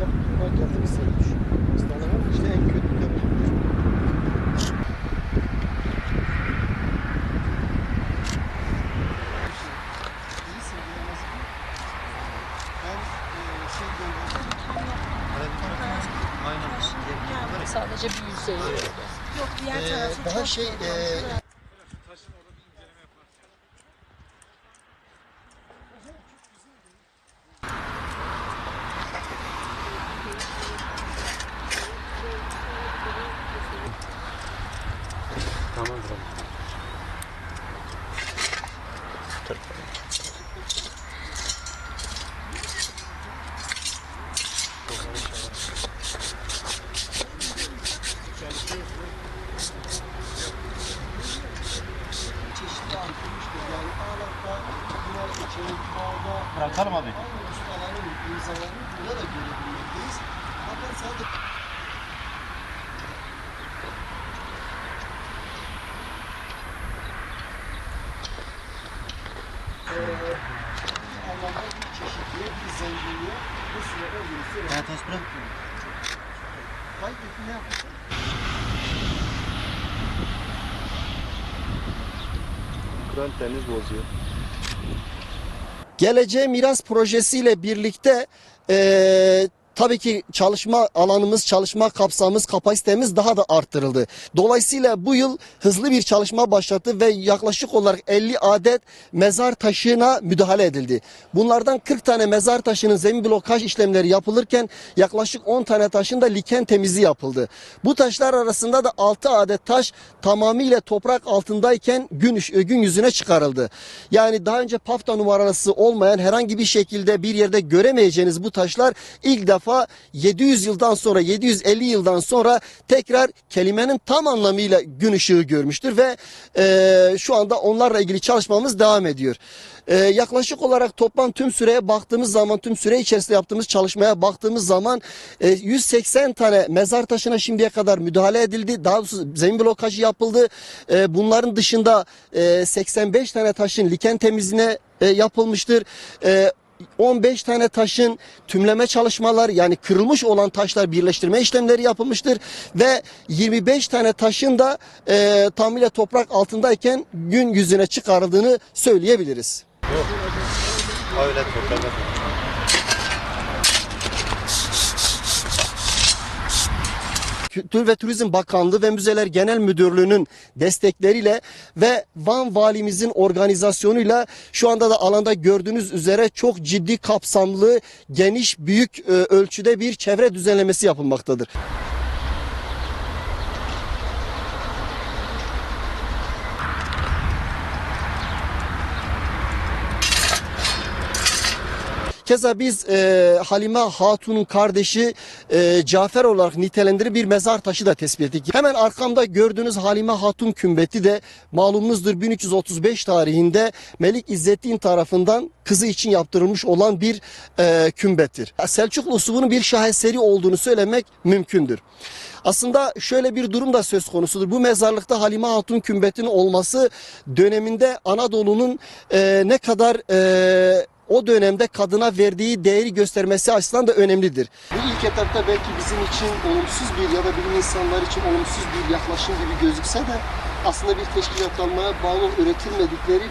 Ancak buna getirirse hastaların işte en kötü. Yani sadece bir yüzey. Yok diğer Ee, tarafı daha çok şey e, için, ağda, Bırakalım abi. ustaların imzalarını burada da görebilmekteyiz. Fakat sadece anlamda bir çeşitliğe, bir zenginliğe bozuyor. Geleceğe Miras projesiyle birlikte eee tabii ki çalışma alanımız, çalışma kapsamımız, kapasitemiz daha da arttırıldı. Dolayısıyla bu yıl hızlı bir çalışma başlattı ve yaklaşık olarak 50 adet mezar taşına müdahale edildi. Bunlardan 40 tane mezar taşının zemin blokaj işlemleri yapılırken yaklaşık 10 tane taşın da liken temizliği yapıldı. Bu taşlar arasında da 6 adet taş tamamıyla toprak altındayken gün, gün yüzüne çıkarıldı. Yani daha önce pafta numarası olmayan herhangi bir şekilde bir yerde göremeyeceğiniz bu taşlar ilk defa 700 yıldan sonra 750 yıldan sonra tekrar kelimenin tam anlamıyla gün ışığı görmüştür ve e, şu anda onlarla ilgili çalışmamız devam ediyor. E, yaklaşık olarak toplam tüm süreye baktığımız zaman tüm süre içerisinde yaptığımız çalışmaya baktığımız zaman e, 180 tane mezar taşına şimdiye kadar müdahale edildi. Daha doğrusu zemin blokajı yapıldı. E, bunların dışında e, 85 tane taşın liken temizliğine e, yapılmıştır. E, 15 tane taşın tümleme çalışmalar yani kırılmış olan taşlar birleştirme işlemleri yapılmıştır ve 25 tane taşın da e, tamamıyla toprak altındayken gün yüzüne çıkarıldığını söyleyebiliriz. Öyle toprak. Kültür ve Turizm Bakanlığı ve Müzeler Genel Müdürlüğü'nün destekleriyle ve Van Valimizin organizasyonuyla şu anda da alanda gördüğünüz üzere çok ciddi kapsamlı, geniş, büyük e, ölçüde bir çevre düzenlemesi yapılmaktadır. Keza biz e, Halime Hatun'un kardeşi e, Cafer olarak nitelendirip bir mezar taşı da tespit ettik. Hemen arkamda gördüğünüz Halime Hatun kümbeti de malumunuzdur 1335 tarihinde Melik İzzettin tarafından kızı için yaptırılmış olan bir e, kümbettir. Selçuklu usulünün bir şaheseri olduğunu söylemek mümkündür. Aslında şöyle bir durum da söz konusudur. Bu mezarlıkta Halime Hatun kümbetinin olması döneminde Anadolu'nun e, ne kadar e, o dönemde kadına verdiği değeri göstermesi açısından da önemlidir. Bu ilk etapta belki bizim için olumsuz bir ya da bilim insanları için olumsuz bir yaklaşım gibi gözükse de aslında bir teşkilatlanmaya bağlı üretilmedikleri